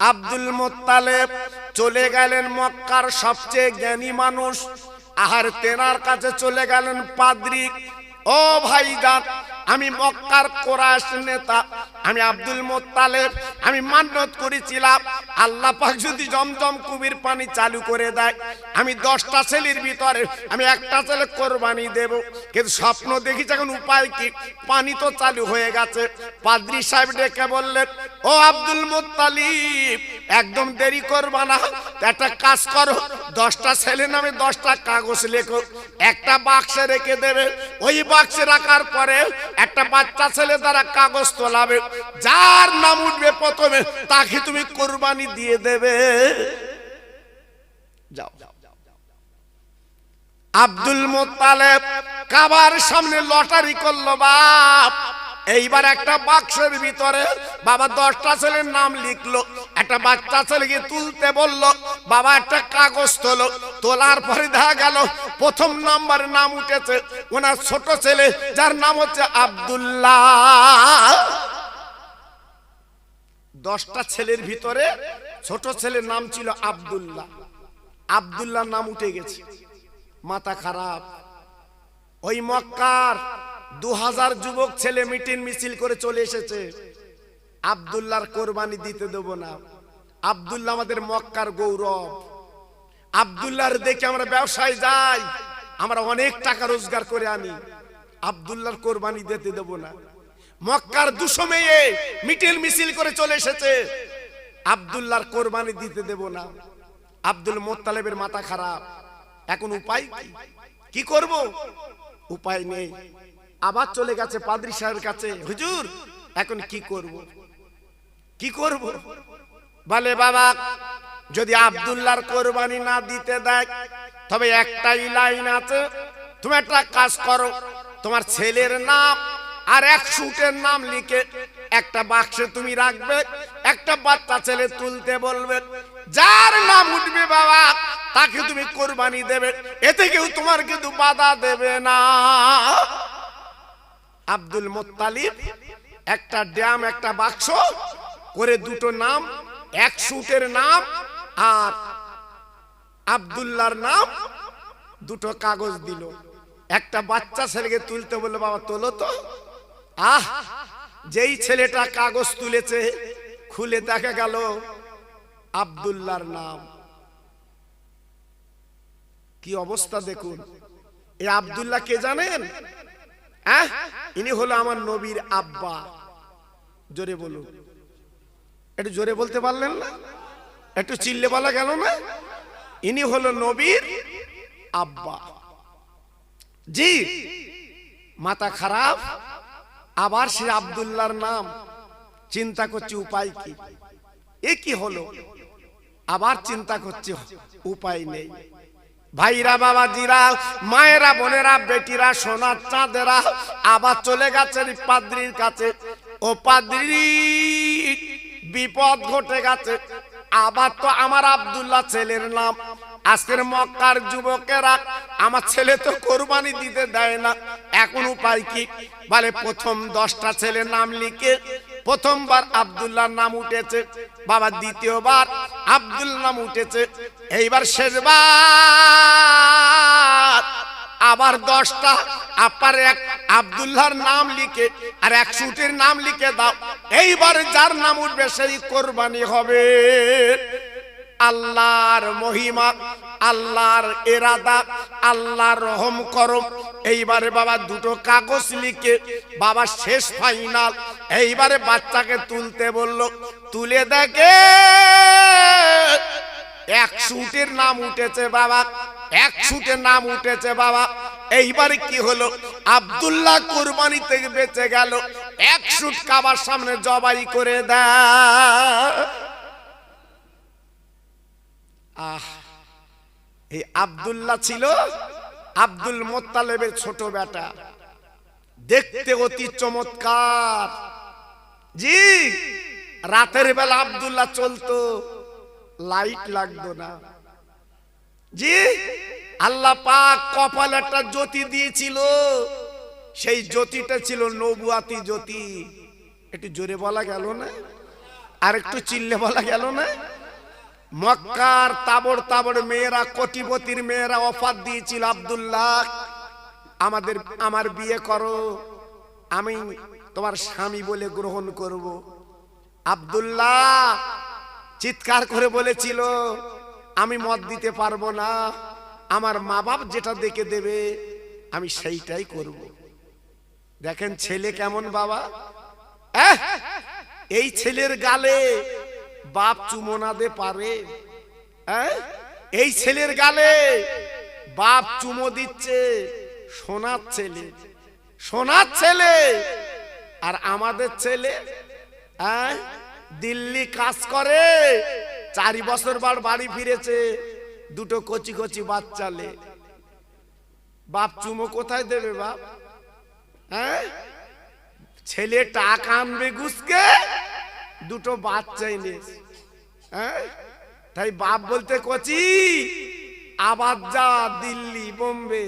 আব্দুল মোত্তালেব চলে গেলেন মক্কার সবচেয়ে জ্ঞানী মানুষ। আহার তেনার কাছে চলে গেলেন পাদ্রিক ও ভাইজান আমি মক্কার কোরআশ নেতা, আমি আব্দুল মোত্তালেব, আমি মান্যত করেছিলাম। আল্লাহ পাক যদি জমজম কুবির পানি চালু করে দেয়, আমি দশটা ছেলের ভিতরে আমি একটা ছেলে কোরবানি দেব। কিন্তু স্বপ্ন দেখি এখন উপায় কি? পানি তো চালু হয়ে গেছে। পাদ্রি সাহেব ডেকে বললেন, ও আব্দুল মোত্তালিব, একদম দেরি করবা না। একটা কাজ করো, দশটা ছেলে নামে দশটা কাগজ লেখো। একটা বাক্সে রেখে দেবে। ওই বাক্সে রাখার পরে একটা বাচ্চা ছেলে দ্বারা কাগজ তোলাবে, যার নাম উঠবে প্রথমে, তাকে তুমি কোরবানি দিয়ে দেবে। যাও। আব্দুল মোতালেব কাবার সামনে লটারি করল বাপ। এইবার একটা বাক্সের ভিতরে বাবা দশটা ছেলের নাম লিখলো, একটা বাচ্চা ছেলেকে তুলতে বলল, বাবা একটা কাগজ তোলো, তোলার পরে দেখা গেল প্রথম নাম্বার নাম উঠেছে ওনার ছোট ছেলে, যার নাম হচ্ছে আব্দুল্লাহ। দশটা ছেলের ভিতরে ছোট ছেলের নাম ছিল আব্দুল্লাহ। আব্দুল্লাহ নাম উঠে গেছে। মাথা খারাপ। ওই মক্কার দু হাজার যুবক ছেলে মিটিং মিছিল করে চলে এসেছে। আব্দুল্লাহর কোরবানি দিতে দেব না। আব্দুল্লাহ আমাদের মক্কার গৌরব। আব্দুল্লাহর দেখে আমরা ব্যবসায় যাই, আমরা অনেক টাকা রোজগার করে আনি। আব্দুল্লাহর কোরবানি দিতে দেব না। মক্কার দুশো মেয়ে মিটিল মিছিল করে চলে এসেছে। আব্দুল্লাহর কোরবানি দিতে দেব না। আব্দুল মোত্তালেবের মাথা খারাপ। এখন উপায় কি করব? উপায় নেই। আবার চলে গেছে পাদ্রি সাহেবের কাছে, হুজুর, এখন কি করব? কি করব? বলে, বাবা, যদি আব্দুল্লাহর কোরবানি না দিতে দেয়, তবে একটাই লাইন আছে, তুমি একটা কাজ করো, তোমার ছেলের নাম আর এক সুটের নাম লিখে একটা বাক্সে তুমি রাখবে, একটা বাচ্চা ছেলে তুলতে বলবে, যার নাম উঠবে বাবা, তাকে তুমি কোরবানি দেবে, এতে কেউ তোমার কিন্তু বাধা দেবে না। আব্দুল মোত্তালিব, একটা ড্যাম, একটা বাক্স, করে দুটো নাম, এক সুটের নাম আর আবদুল্লার নাম দুটো কাগজ দিল। একটা বাচ্চা ছেলেকে তুলতে বলল, বাবা, তোলো তো। আহ, যেই ছেলেটা কাগজ তুলেছে, খুলে দেখা গেল আব্দুল্লাহর নাম। কি অবস্থা দেখুন। এই আব্দুল্লাহ কে জানেন? হ্যাঁ? ইনি হলো আমার নবীর আব্বা। জোরে বলুন। একটু জোরে বলতে পারলেন না? একটু চিল্লে বলা গেল না? ইনি হলো নবীর আব্বা। জি, মাথা খারাপ, আবার সে আব্দুল্লাহর নাম। চিন্তা করছে উপায় কি? এ কি হলো? আবার চিন্তা করছে, উপায় নেই। ভাইরা, বাবাজিরা, মায়েরা, বোনেরা, বেটিরা সোনার চাঁদেরা, আবার চলে গেছেন পাদ্রির কাছে। ও পাদ্রি, বিপদ ঘটে গেছে। আবার তো আমার আব্দুল্লাহ ছেলের নাম। আজকের মক্কার যুবকেরা, আমার ছেলে তো কোরবানি দিতে দেয় না। এখন উপায় কি? বলে, প্রথম দশটা ছেলের নাম লিখে প্রথমবার আব্দুল্লাহর নাম উঠেছে, বাবা দ্বিতীয়বার আব্দুল নাম উঠেছে, এইবার শেষবার। আবার দশটা, আপার এক আব্দুল্লাহর নাম লিখে আর এক সুটের নাম লিখে দাও, এইবার যার নাম উঠবে সেই কোরবানি হবে। আল্লাহর মহিমা, আল্লাহর এরাদা, আল্লাহর রহম করম এইবারে বাবা দুটো কাগজ লিখে বাবা শেষ ফাইনাল এইবারে বাচ্চাকে তুলতে বলল, তুলে দেখে এক সুটের নাম উঠেছে বাবা, এক সুটের নাম উঠেছে বাবা। এইবারে কি হলো? আবদুল্লাহ কোরবানি থেকে বেঁচে গেল, এক সুট কাবার সামনে জবাই করে দেয় আহ, এই আবদুল্লাহ ছিল আব্দুল মোত্তালেবের ছোট বেটা। দেখতে অতি চমৎকার। জি, রাতের বেলা আব্দুল্লাহ চলতো। লাইট লাগতো না। জি, আল্লাহ পাক কপাল একটা জ্যোতি দিয়েছিল। সেই জ্যোতিটা ছিল নবুয়াতি জ্যোতি। একটু জোরে বলা গেল না? আর একটু চিল্লে বলা গেল না? মক্কার তাবড় তাবড় মেয়েরা, কোটিপতির মেয়েরা অফার দিয়েছিল, আব্দুল্লাহ, আমাদের, আমার বিয়ে করো। আমি তোমার স্বামী বলে গ্রহণ করব। আব্দুল্লাহ চিৎকার করে বলেছিল, আমি মত দিতে পারব না। আমার মা বাপ যেটা দেখে দেবে, আমি সেইটাই করব। দেখেন ছেলে কেমন বাবা! এই ছেলের গালে বাপ চুমো না দে পারে। এহ? এই ছেলের গালে বাপ চুমো দিচ্ছে সোনার ছেলে। সোনার ছেলে আর আমাদের ছেলে হ্যাঁ? দিল্লি কাজ করে, চারি বছর বার বাড়ি ফিরেছে, দুটো কচি কচি বাচ্চালে বাপ চুমো কোথায় দেবে বাপ? হ্যাঁ? ছেলে টাকা আনবে গুসকে দুটো বাচ্চা এনেছে হ্যাঁ? তাই বাপ বলতে কচি আবার যা দিল্লি বোম্বে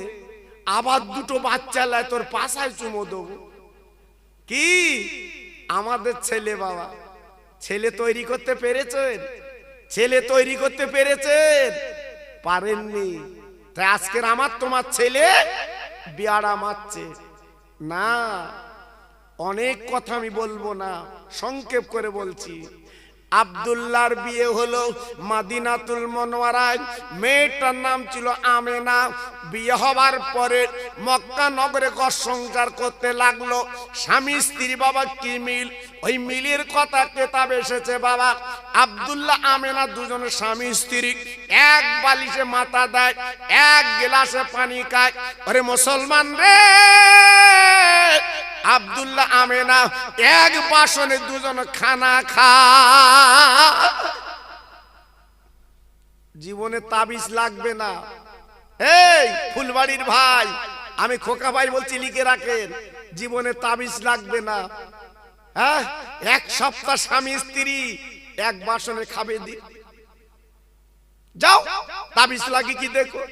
আবার দুটো বাচ্চা লাই তোর পাশায় চুমো দেবো। কি? আমাদের ছেলে বাবা, ছেলে তৈরি করতে পেরেছেন? ছেলে তৈরি করতে পেরেছেন? পারেননি। তাই আজকের আমার তোমার ছেলে বিয়ারা মারছে। না অনেক কথা আমি বলব না, সংক্ষেপ করে বলছি। আব্দুল্লার বিয়ে হলো মাদিনাতুল মনোয়ারায়। মেয়েটার নাম ছিল আমেনা। বিয়ে হবার পরে মক্কা নগরে ঘর সংসার করতে লাগল। স্বামী স্ত্রী বাবা কি মিল? ওই মিলির কথা কেতাব এসেছে বাবা। আব্দুল্লাহ আমেনা দুজনে স্বামী স্ত্রী। এক বালিশে মাথা দেয়, এক গ্লাসে পানি খায়। ওরে মুসলমান রে! আব্দুল্লাহ আমেনা এক বাসনে দুজন খানা খা জীবনে তাবিজ লাগবে না। এই, ফুলবাড়ির ভাই, আমি খোকা ভাই বলছি লিখে রাখেন। জীবনে তাবিজ লাগবে না। হ্যাঁ? এক সপ্তাহ স্বামী, স্ত্রী, এক বাসনে খাবে দি। যাও, তাবিজ লাগে কি দেখো?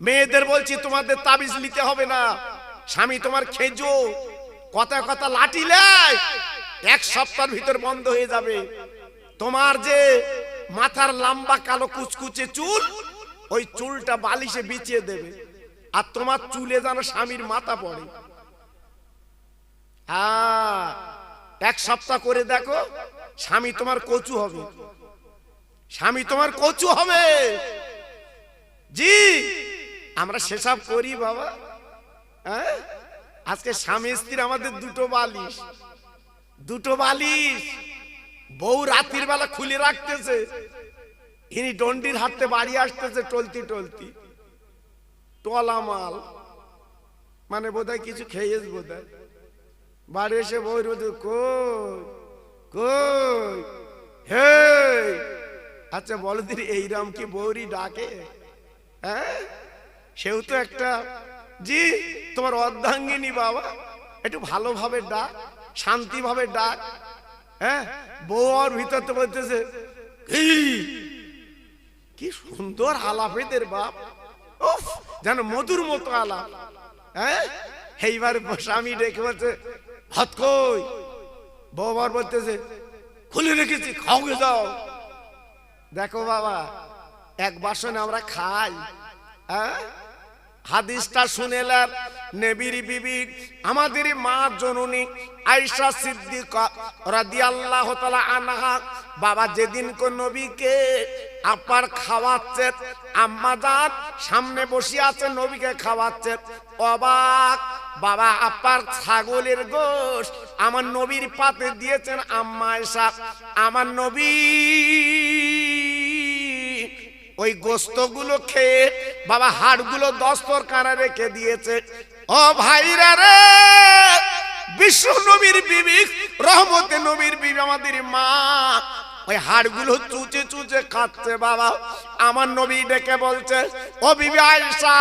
মেয়েদের বলছি, তোমাদের তাবিজ নিতে হবে না। স্বামী তোমার খেজো, কথা কথা লাঠি এক সপ্তাহের ভিতর বন্ধ হয়ে যাবে। তোমার যে মাথার লম্বা কালো কুচকুচে চুল, ওই চুলটা বালিশে বিছিয়ে দেবে। আর তোমার চুলে যেন স্বামীর মাথা পড়ে। হ্যাঁ এক সপ্তাহ করে দেখো, স্বামী তোমার কচু হবে। স্বামী তোমার কচু হবে। জি, আমরা সেসব করি বাবা। হ্যাঁ? আজকে স্বামী স্ত্রী আমাদের দুটো বালিশ। দুটো বালিশ। বউ রাত্রির বেলা খুলে রাখতেছে। ইনি ডন্ডির হাতে বাড়ি আসতেছে টলতি টলতি। টলা মাল মানে বোধহয় কিছু খেয়েছ বোধহয়। বাড়ি এসে বই হে আচ্ছা বলো দিদি এইরাম কি বৌরি ডাকে? হ্যাঁ? সেও তো একটা জি তোমার অর্ধাঙ্গিনী বাবা একটু ভালোভাবে ডাক শান্তিভাবে ডাক হ্যাঁ? বউ আর ভিতর তো বলতেছে "এই, কি সুন্দর আলাপ এদের বাপ। উফ যেন মধুর মতো আলাপ হ্যাঁ? এইবার স্বামী ডেকে বলছে ভাত কই? বাবার বলতেছে, খুলে রেখেছি খাওয়া যাও দেখো বাবা, এক বাসনে আমরা খাই হ্যাঁ? হাদিসটা শুনেলাম। নেবির বিবি আমাদের মা জননী আয়েশা সিদ্দিকা রাদিয়াল্লাহু তাআলা আনহা বাবা যেদিন কো নবীকে আপার খাওয়াচ্ছে আম্মা যান সামনে বসে আছে নবীকে খাওয়াচ্ছে অবাক বাবা আপার ছাগলের গোশ আমার নবীর পাতে দিয়েছেন আম্মা আয়েশা আমার নবী ওই গোস্তগুলো খেয়ে বাবা হাড়গুলো দস্তর কানা রেখে দিয়েছে। ও ভাইরা রে বিশ্ব নবীর বিবি, রহমতে নবীর বিবি আমাদের মা ওই হাড়গুলো চুচে চুচে খাচ্ছে, বাবা। আমার নবী ডেকে বলছে, ও বিবি আয়েশা,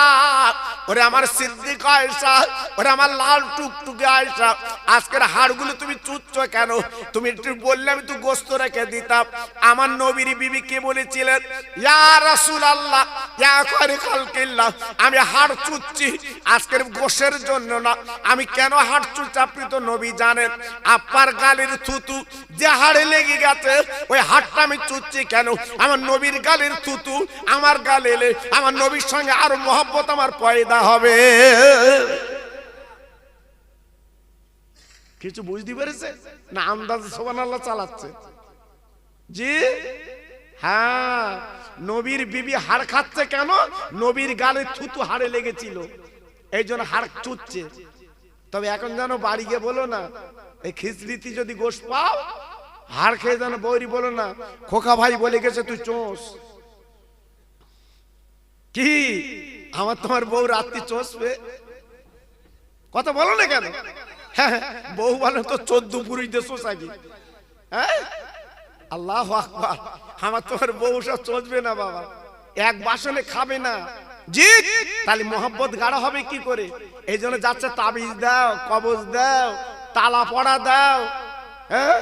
ওরে আমার সিদ্দিক আয়েশা, ওরে আমার লাল টুকটুকে আয়েশা, আজকের হাড়গুলো তুমি চুচ্ছ কেন? তুমি একটু বললে আমি তো গোস্ত রেখে দিতাম। আমার নবীর বিবি কে বলেছিলেন? ইয়া রাসূলুল্লাহ, ইয়া করে খালকিল্লাহ, আমি হাড় চুচ্ছি আজকের গোশের জন্য না। আমি কেন হাড় চুচ্ছি আপনি তো নবী জানেন। আপার গালের থুতু যে হাড়ে লেগে গেছে ওই হাড়টা আমি চুচ্ছি কেন? আমার নবীর গালের থুতু, আমার গালে এলে আমার নবীর সঙ্গে আরও মহব্বত আমার পয়দা হবে। কিছু বুঝতে পেরেছে? না, আন্দাজে সোবান আল্লাহ চালাচ্ছে। জি? হ্যাঁ নবীর বিবি হাড় খাচ্ছে কেন? নবীর গালে থুতু হাড়ে লেগেছিল। এই জন্য হাড় চুচ্ছে তবে এখন যেন বাড়ি গিয়ে বলো না, এই খিচড়িতে যদি গোশ পাও হাড় খেয়ে যেন বৌরি বলো না খোকা ভাই বলে গেছে তুই চোষ কি? আমার তোমার বউ রাত্রি চষবে কথা বলো না কেন? হ্যাঁ, বউ বলে তো চোদ্দ পুরুষ দেশ আগে। হ্যাঁ? আল্লাহ আকবার। আমার তোমার বউ সব চলবে না বাবা। এক বাসনে খাবে না। জি তাহলে মোহাম্মত গাড়া হবে কি করে? এই জন্য যাচ্ছে তাবিজ দাও কবজ দাও তালা পড়া দাও। হ্যাঁ?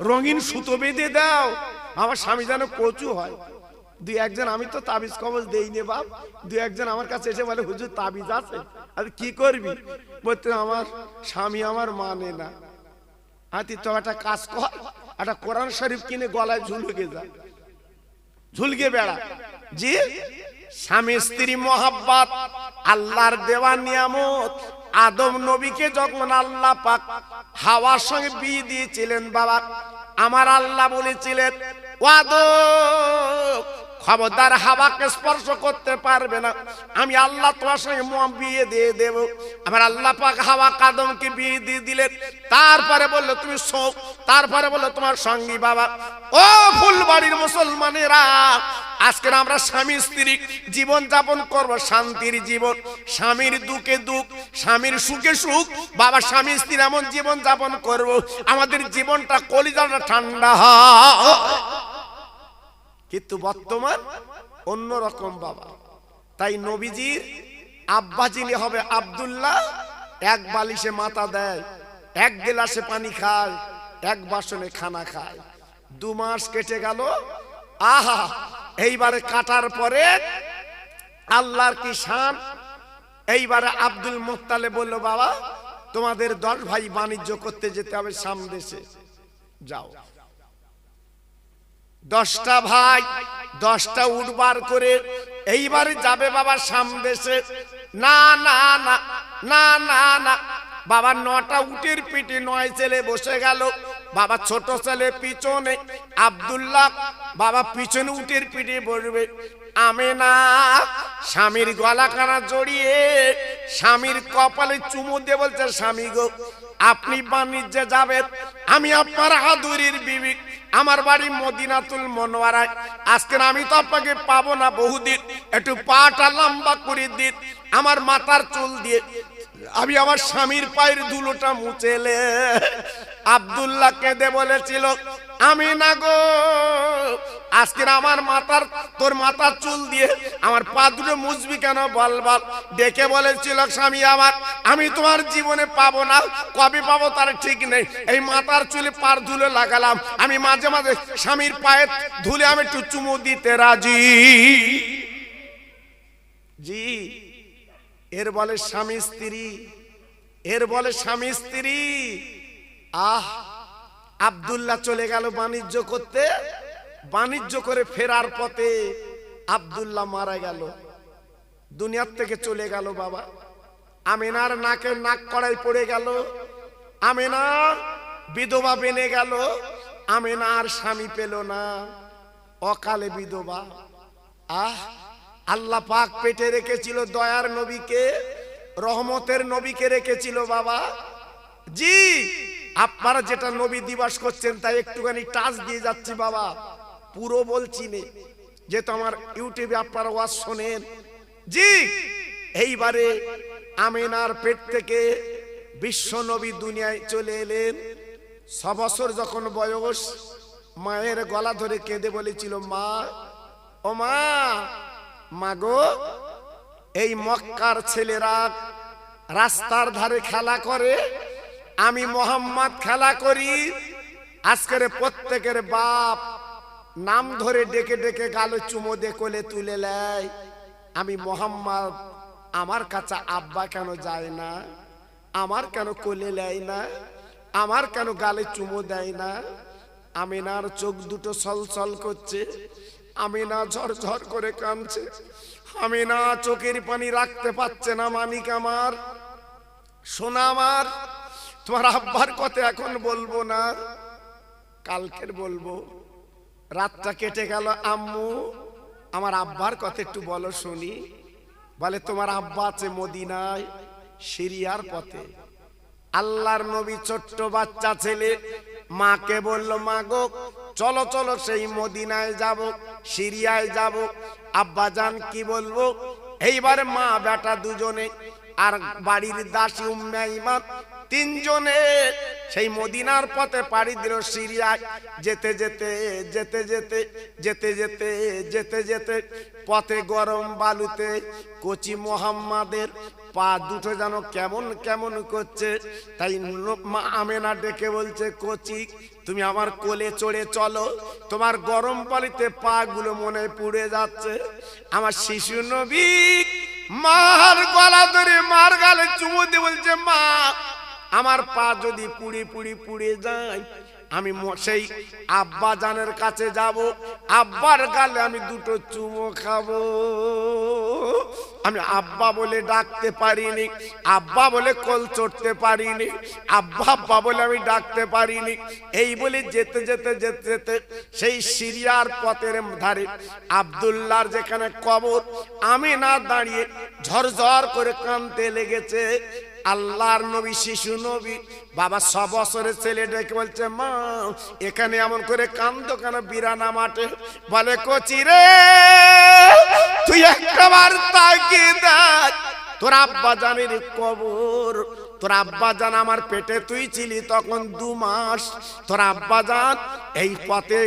রঙিন সুতো বেঁধে দাও। আমার স্বামী যেন কচু হয়। দুই একজন আমি তো তাবিজ কবজ দেই নে বাপ। দুই একজন আমার কাছে এসে বলে, হুজুর, তাবিজ আছে? আর কি করবি? বলতে, আমার স্বামী আমার মানে না। হাতি তো একটা কাজ কর। একটা কোরআন শরীফ কিনে গলায় ঝুলকে যা। ঝুলকে বেড়া। জি? স্বামী, স্ত্রী, মোহাব্বত, আল্লাহর দেওয়া নিয়ামত। আদম নবীকে যখন আল্লাহ পাক হাওয়ার সঙ্গে বিয়ে দিয়েছিলেন, বাবা, আমার আল্লাহ বলেছিলেন, ও আদম খবরদার হাওয়াকে স্পর্শ করতে পারবে না। আমি আল্লাহ তোমার সঙ্গে বিয়ে দিয়ে দেব। আমার আল্লাহ পাক হাওয়া কাদমকে বিয়ে দিয়ে দিলেন। তারপরে বলল, তুমি শোক। তারপরে বলল, তোমার সঙ্গী বাবা। ও ফুলবাড়ির মুসলমানেরা আজকের আমরা স্বামী স্ত্রী জীবন যাপন করব, শান্তির জীবন। স্বামীর দুঃখে দুঃখ, স্বামীর সুখে সুখ। বাবা, স্বামী স্ত্রী এমন জীবন যাপন করব, আমাদের জীবনটা, কলিজাটা ঠান্ডা হয়। কিন্তু বর্তমান অন্য রকম বাবা। তাই নবীজির আব্বা যিনি হবে আব্দুল্লাহ, এক বালিশে মাথা দেয়, এক গেলাসে পানি খায়, এক বাসনে খানা খায়। দু মাস কেটে গেল, আহা, এইবারে কাটার পরে আল্লাহর কি শান? এইবারে আব্দুল মুক্তালে বলল, বাবা, তোমাদের দশ ভাই বাণিজ্য করতে যেতে হবে সামদেশে যাও। দশটা ভাই, দশটা উঠবার করে এইবারে যাবে বাবা সামদেশে না না না না না না। বাবা নটা উটের পিঠে নয় ছেলে বসে গেল। বাবা ছোট ছেলে পিছনে আব্দুল্লাহ, বাবা পিছনে উটের পিঠে বসবে। আমি না, স্বামীর গলা কানা জড়িয়ে স্বামীর কপালে চুমু দিয়ে বলছে, স্বামী গো আপনি বাণিজ্যে যাবেন। আমি আপনার হাদুরির বিবি। আমার বাড়ি মদিনাতুল মনোয়ারায়। আজকে আমি তো আপনাকে পাবো না বহুদিন। একটু পাটা লম্বা করে দিন। আমার মাথার চুল দিয়ে। আমি আমার স্বামীর পায়ের ধুলোটা মুচেলে আব্দুল্লাহ কেঁদে বলেছিল আমি না গো, আজকের আমার মাথার, তোর মাথার চুল দিয়ে আমার পা দুটো মুছবি কেন বল বল। ডেকে বলেছিল স্বামী আমার, আমি তোমার জীবনে পাবো না, কবে পাবো তার ঠিক নেই। এই মাথার চুলে পার ধুলে লাগালাম। আমি মাঝে মাঝে স্বামীর পায়ে ধুলে আমি একটু চুমু দিতে রাজি। জি, এর বলে স্বামী স্ত্রী, এর বলে স্বামী স্ত্রী। আহ আব্দুল্লাহ চলে গেল বাণিজ্য করতে। বাণিজ্য করে ফেরার পথে আবদুল্লাহ মারা গেল। দুনিয়ার থেকে চলে গেল বাবা। আমিনার নাকের নাক কড়াই পড়ে গেল। আমিনা বিধবা বেনে গেল। আমিনা আর স্বামী পেল না। অকালে বিধবা। আহ, আল্লাহ পাক পেটে রেখেছিল দয়ার নবীকে, রহমতের নবীকে রেখেছিল বাবা। জি আপনারা যেটা নবী দিবস করছেন, তাই একটুখানি টাচ দিয়ে যাচ্ছি বাবা। পুরো বলছি নে। যেহেতু আমার ইউটিউবে আপনারা ওয়াজ শোনেন। জি, এইবারে আমিনার পেট থেকে বিশ্ব নবী দুনিয়ায় চলে এলেন। ছ বছর যখন বয়স, মায়ের গলা ধরে কেঁদে বলেছিল, মা, ও মা মাগো এই মক্কার ছেলেরা রাস্তার ধারে খেলা করে আমি মোহাম্মদ খেলা করি। আজকের প্রত্যেকের বাপ নাম ধরে ডেকে ডেকে গালো চুমো দে কোলে তুলে লেয় আমি মোহাম্মদ, আমার কাছে আব্বা কেন যায় না? আমার কেন কোলে নেয় না? আমার কেন গালে চুমো দেয় না? আমি আমিনার চোখ দুটো সলসল করছে। আমি আমিনা ঝরঝর করে কাঁদছে। আমিনা চোখের পানি রাখতে পারছে না মানিক আমার। সোনা আমার তোমার আব্বার কথা এখন বলব না, কালকের বলব। রাতটা কেটে গেল, আম্মু, আমার আব্বার কথা একটু বলো শুনি। বলে, তোমার আব্বা আছে মদিনায়, সিরিয়ার পথে। আল্লাহর নবী ছোট্ট বাচ্চা ছেলে, মাকে বলল, মা গো, চলো চলো, সেই মদিনায় যাব, সিরিয়ায় যাব। আব্বা জান কি বলব? এইবারে মা বেটা দুজনে আর বাড়ির দাসী উম্মে ইমান তিনজনে সেই মদিনার পথে পাড়ি দিল সিরিয়ায়। যেতে যেতে যেতে যেতে যেতে যেতে যেতে যেতে পথে গরম বালুতে কচি মোহাম্মাদের পা দুটো যেন কেমন কেমন করছে। তাই মা আমেনা ডেকে বলছে, কচি, তুমি আমার কোলে চড়ে চলো। তোমার গরম পালিতে পা গুলো মনে পুড়ে যাচ্ছে। আমার শিশু নবী মার গলা ধরে মার গালে চুমু দিয়ে বলছে, মা আমার পা যদি পুড়ি পুড়ি পুড়ে যায়, আমি সেই আব্বা জানের কাছে যাব, আব্বার গালে আমি দুটো চুমো খাব। আমি আব্বা বলে ডাকতে পারিনি, আব্বা বলে কল চড়তে পারিনি, আব্বা আব্বা বলে আমি ডাকতে পারিনি। এই বলে যেতে যেতে যেতে যেতে সেই সিরিয়ার পথের ধারে আব্দুল্লাহর যেখানে কবর, আমি না দাঁড়িয়ে ঝরঝর করে কানতে লেগেছে। আল্লাহর নবী, শিশু নবী, বাবা ছ বছরের ছেলেটাকে বলছে, মা, এখানে এমন করে কান্দ কেন? বিরানা মাঠে। বলে, কচি রে, তুই একবার তাকিয়ে দেখ, তোর আব্বা জানির কবর তোর আব্বা জান আমার পেটে তুই ছিলি তখন দু মাস। তোর আব্বা জান এই পথে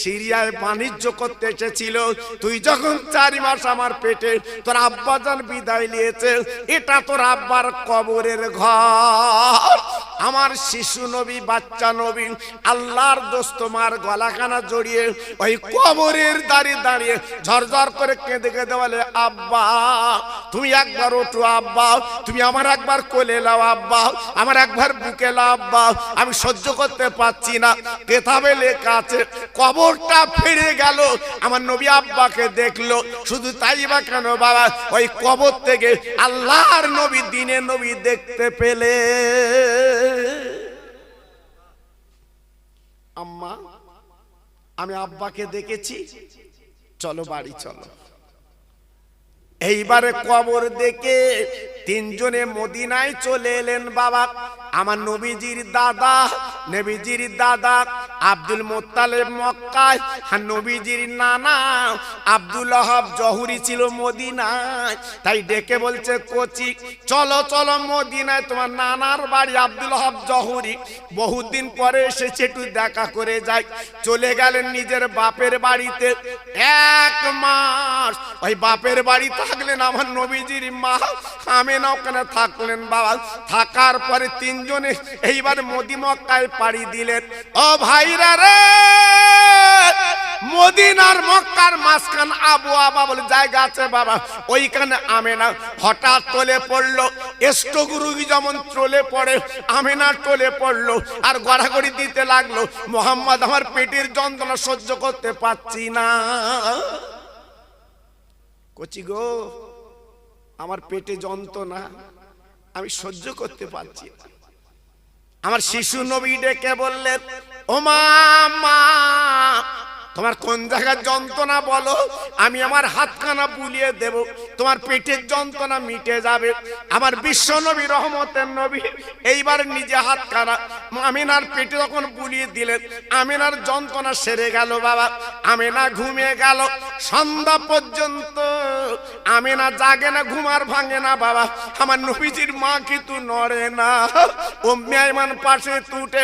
সিরিয়ায় বাণিজ্য করতে এসেছিল। তুই যখন চারি মাস আমার পেটে তোর আব্বা জান বিদায় নিয়েছে, এটা তোর আব্বার কবরের ঘর। আমার শিশু নবী, বাচ্চা নবী, আল্লাহর দোস্ত মার গলাখানা জড়িয়ে ওই কবরের দাঁড়িয়ে দাঁড়িয়ে ঝরঝর করে কেঁদে কেঁদে বলে, আব্বা, তুমি একবার ওঠো আব্বা, তুমি আমার একবার কোলে লাও আব্বা, আমার একবার বুকে আমি সহ্য করতে পারছি না। কেতাবে লেখা আছে কবরটা ফিরে গেল। আমার নবী আব্বাকে দেখল, শুধু তাই বা কেন বাবা? ওই কবর থেকে আল্লাহর নবী দিনে নবী দেখতে পেলে। আম্মা, আমি আব্বাকে দেখেছি। চলো বাড়ি, চলো। এইবারে কবর দেখে তিনজনে মদিনায় চলে এলেন বাবা। আমার নবীজির দাদা নবীজির দাদা আব্দুল মোত্তালেব মক্কায়, আর নবীজির নানা আব্দুল আহাব জহুরি ছিল মদিনায়। তাই ডেকে বলছে, কোচি, চলো চলো মদিনায়, তোমার নানার বাড়ি আব্দুল আহাব জহুরি। বহুদিন পরে এসেছে, একটু দেখা করে যাই। চলে গেলেন নিজের বাপের বাড়িতে। এক মাস, ওই বাপের বাড়ি থাকলেন আমার নবীজির মা। আমি না ওখানে থাকলেন বাবা? থাকার পরে তিনজনে এইবার মোদি মক্কায় পাড়ি দিলেন। ও ভাইরা রে! মদিনার মক্কার মাঝখান আবু আবা বলে জায়গা আছে বাবা। ওইখানে আমেনা হঠাৎ তোলে পড়ল। এষ্টগুরুগি যেমন চলে পড়ে, আমেনা টলে পড়ল আর গড়াগড়ি দিতে লাগল। মোহাম্মদ, আমার পেটের যন্ত্রণা সহ্য করতে পারছি না। কচি গো, আমার পেটে যন্ত্রণা, আমি সহ্য করতে পারছি আমার শিশু নবী ডেকে বললেন, ও মা তোমার কোন জায়গার যন্ত্রণা বলো? আমি আমার হাতখানা বুলিয়ে দেব। তোমার পেটের যন্ত্রণা মিটে যাবে। আমার বিশ্ব নবী রহমতের নবী, এইবার নিজে হাত হাতখানা আমিনার পেটে যখন বুলিয়ে দিলেন, আমিনার যন্ত্রণা সেরে গেল বাবা। আমিনা ঘুমিয়ে গেল। সন্ধ্যা পর্যন্ত আমিনা জাগে না ঘুমার ভাঙে না বাবা। আমার নবীজির মা কিন্তু নড়ে না। ও মেয়মান পাশে তুটে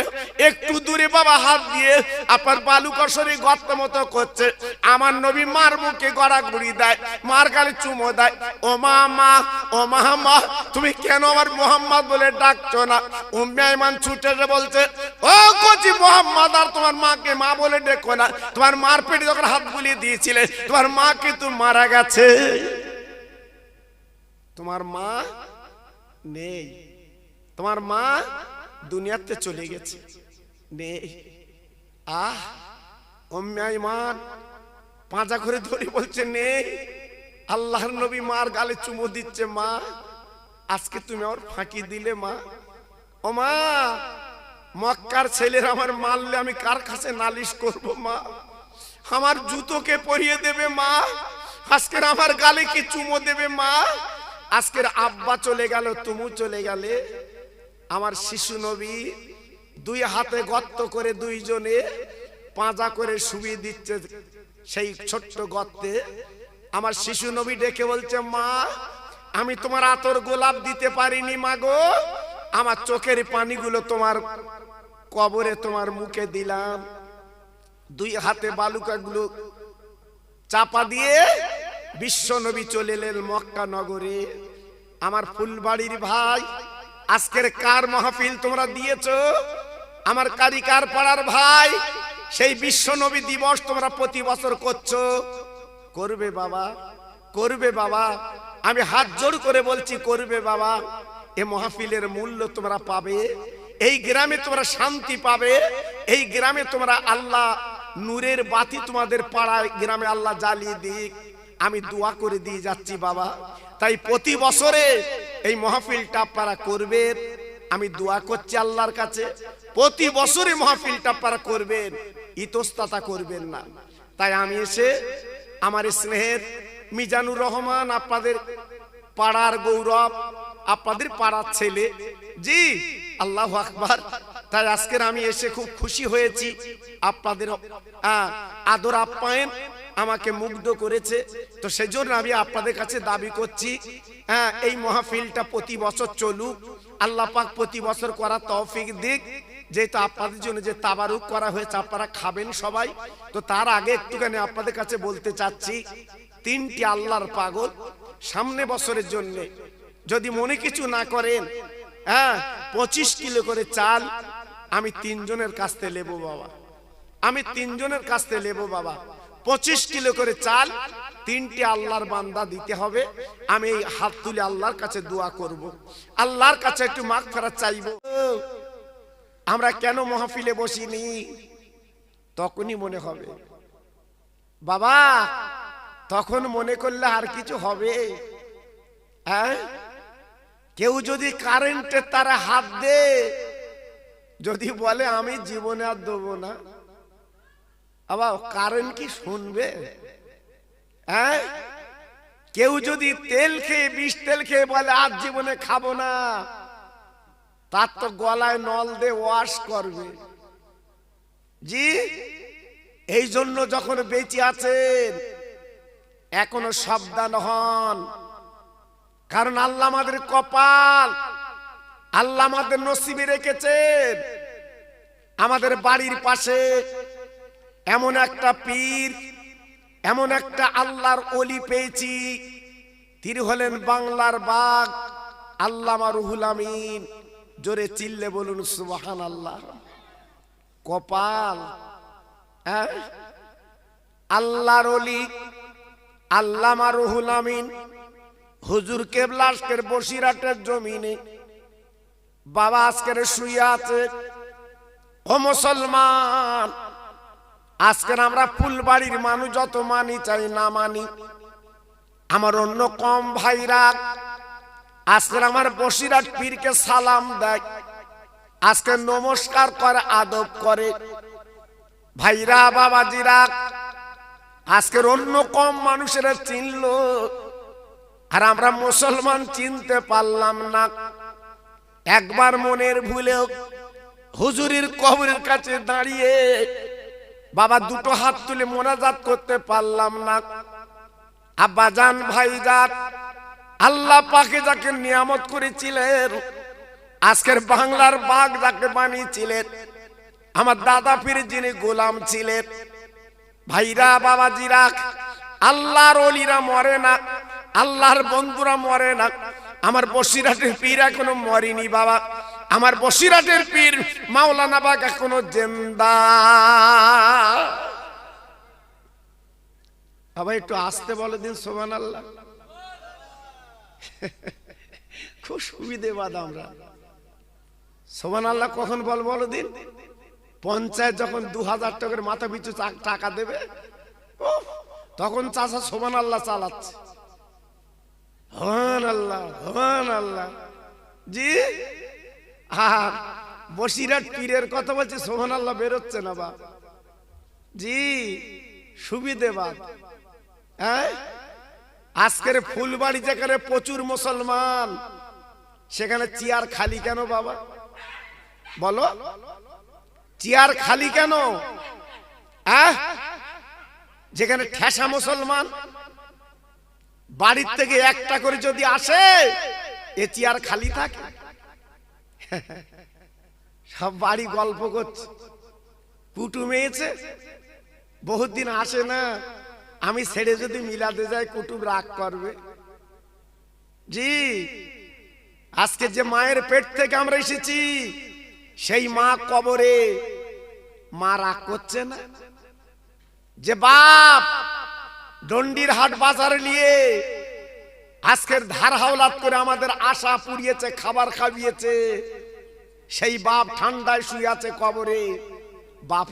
একটু দূরে বাবা হাত দিয়ে আপনার বালু কসরে গর্ত মতো করছে। আমার নবী মার মুখে গড়াগড়ি দেয়, মার গালে চুমো দেয়। ও মা ও মা মা তুমি কেন আমার মোহাম্মদ বলে ডাকছো না? ছুটে বলছে, ও কচি মোহাম্মদ, আর তোমার মাকে মা বলে ডেকো না। তোমার যখন হাত বুলিয়ে দিয়েছিলে, তোমার মা কিন্তু মারা গেছে। তোমার মা নেই। তোমার মা দুনিয়াতে চলে গেছে। নেই। আহ অম্যায়মান পাঁজা করে ধরে বলছে, নেই। আল্লাহর নবী মার গালে চুমো দিচ্ছে, মা। আজকে তুমি আমার ফাঁকি দিলে, মা। ও মা, মক্কার ছেলের আমার মারলে আমি কার কাছে নালিশ করব, মা? আমার জুতোকে পরিয়ে দেবে, মা? আজকের আমার গালে কি চুমো দেবে, মা? আজকের আব্বা চলে গেল, তুমু চলে গেলে। আমার শিশু নবী দুই হাতে গর্ত করে দুইজনে পাঁজা করে শুবিয়ে দিচ্ছে সেই ছোট্ট গর্তে। আমার শিশু নবী ডেকে বলছে মা আমি তোমার আতর গোলাপ দিতে পারিনি মা গো। আমার চোখের পানিগুলো তোমার কবরে তোমার মুখে দিলাম। দুই হাতে বালুকাগুলো চাপা দিয়ে বিশ্ব নবী চলে এলেন মক্কা নগরে। আমার ফুলবাড়ির ভাই আজকের কার মাহফিল তোমরা দিয়েছ? আমার কারিকার পাড়ার ভাই সেই বিশ্ব নবী দিবস তোমরা প্রতি বছর করছ। করবে বাবা করবে বাবা। আমি হাত জোর করে বলছি, করবে বাবা। এ মহাফিলের মূল্য তোমরা পাবে, এই গ্রামে তোমরা শান্তি পাবে, এই গ্রামে তোমরা আল্লাহ নূরের বাতি তোমাদের পাড়ায়, গ্রামে আল্লাহ জ্বালিয়ে দিক। আমি দোয়া করে দিয়ে যাচ্ছি বাবা। তাই প্রতি বছরে এই মাহফিলটা আপনারা করবেন। আমি দোয়া করছি আল্লাহর কাছে, প্রতি বছরে মাহফিলটা আপনারা করবেন। ইতস্তাতা করবেন না। তাই আমি এসে আমার স্নেহের মিজানুর রহমান, আপনাদের পাড়ার গৌরব, আপনাদের পাড়ার ছেলে। জি, আল্লাহ আকবার। তাই আজকের আমি এসে খুব খুশি হয়েছি। আপনাদের আদর আপ্যায়ন আমাকে মুগ্ধ করেছে। তো সেজন্য আমি আপনাদের কাছে দাবি করছি হ্যাঁ এই মাহফিলটা প্রতি বছর চলুক। আল্লাহ পাক প্রতি বছর করা তৌফিক দিক। যেহেতু আপনাদের জন্য যে তাবারুক করা হয়েছে, আপনারা খাবেন সবাই। তো তার আগে একটুখানি আপনাদের কাছে বলতে চাচ্ছি, তিনটি আল্লাহর পাগল সামনে বছরের জন্য। যদি মনে কিছু না করেন হ্যাঁ পঁচিশ কিলো করে চাল, আমি তিনজনের কাছ থেকে নেব বাবা। আমি তিনজনের কাছ থেকে নেব বাবা। পঁচিশ কিলো করে চাল, তিনটি আল্লাহর বান্দা দিতে হবে। আমি হাত তুলে আল্লাহর কাছে দোয়া করব। আল্লাহর কাছে একটু মাখ ফেরা চাইব। আমরা কেন মহাফিলে বসিনি? তখনই মনে হবে। বাবা, তখন মনে করলে আর কিছু হবে? হ্যাঁ? কেউ যদি কারেন্টের তারা হাত দে, যদি বলে, আমি জীবনে আর দেবো না। আবার কারেন্ট কি শুনবে? হ্যাঁ? কেউ যদি তেল খেয়ে, বিষ তেল খেয়ে বলে আর জীবনে খাব না। তার তো গলায় নল দিয়ে ওয়াশ করবে। জি? এই জন্য যখন বেঁচে আছেন, এখনও সাবধান হন। কারণ আল্লাহ আমাদের কপাল, আল্লাহ আমাদের নসিবে রেখেছেন। আমাদের বাড়ির পাশে এমন একটা পীর, এমন একটা আল্লাহর অলি পেয়েছি। তিনি হলেন বাংলার বাঘ, আল্লামা রুহুল আমিন। জোরে চিল্লে বলুন সুবাহান আল্লাহ কপাল হ্যাঁ? আল্লাহর অলি আল্লামা রুহুল আমিন, হুজুর কেবলা আজকের বসিরাটের জমিনে। বাবা আজকের শুয়ে আছে। ও মুসলমান, আজকের আমরা ফুলবাড়ির মানুষ যত মানি চাই না মানি। আমার অন্য কম ভাইরা আজকের আমার বসিরাট পীরকে সালাম দেয়। আজকে নমস্কার করে, আদব করে। ভাইরা, বাবাজিরা, আজকের অন্য কম মানুষেরা চিনল, আর আমরা মুসলমান চিনতে পারলাম না। একবার মনের ভুলেও হুজুরির কবরের কাছে দাঁড়িয়ে বাবা দুটো হাত তুলে মোনাজাত করতে পারলাম না। আব্বা জান ভাই জান আল্লাহ পাকে যাকে নিয়ামত করেছিলেন, আজকের বাংলার বাঘ যাকে বানিয়েছিলেন, আমার দাদা পীর যিনি গোলাম ছিলেন, ভাইরা, বাবাজিরা, আল্লাহর অলিরা মরে না, আল্লাহর বন্ধুরা মরে না, আমার বসিরাটের পীর এখনও মরেনি বাবা, আমার বসিরাটের পীর মাওলানা বাগ এখনও জেন্দা। আবার একটু আসতে বলে দিন সোমান আল্লাহ খুব সুবিধেবাদ আমরা। সোমান আল্লাহ কখন বল বলো দিন? পঞ্চায়েত যখন দু হাজার টাকার মাথা পিছু টাকা দেবে তখন চাষা সোমান আল্লাহ চালাচ্ছে। হন আল্লাহ হন আল্লাহ জি? আর বসিরহাট পীরের কথা বলছে সোহান আল্লাহ বেরোচ্ছে না বা। জি সুবিধেবাদ হ্যাঁ? আজকের ফুলবাড়ি যেখানে প্রচুর মুসলমান, সেখানে চেয়ার খালি কেন বাবা? বলো, চেয়ার খালি কেন? যেখানে ঠেসা মুসলমান, বাড়ির থেকে একটা করে যদি আসে, এ চেয়ার খালি থাকে। সব বাড়ি গল্প করছে। কুটুম এসে বহুত দিন আসে না। আমি ছেড়ে যদি মিলাতে যাই কুটুম রাগ করবে। জি, আজকে যে মায়ের পেট থেকে আমরা এসেছি, সেই মা কবরে মা রাগ করছে না? যে বাপ ডন্ডির হাট বাজারে নিয়ে আজকের ধার হাওলাত করে আমাদের আশা পুড়িয়েছে, খাবার খাইয়েছে সেই বাপ ঠান্ডায় শুয়ে আছে কবরে, বাপ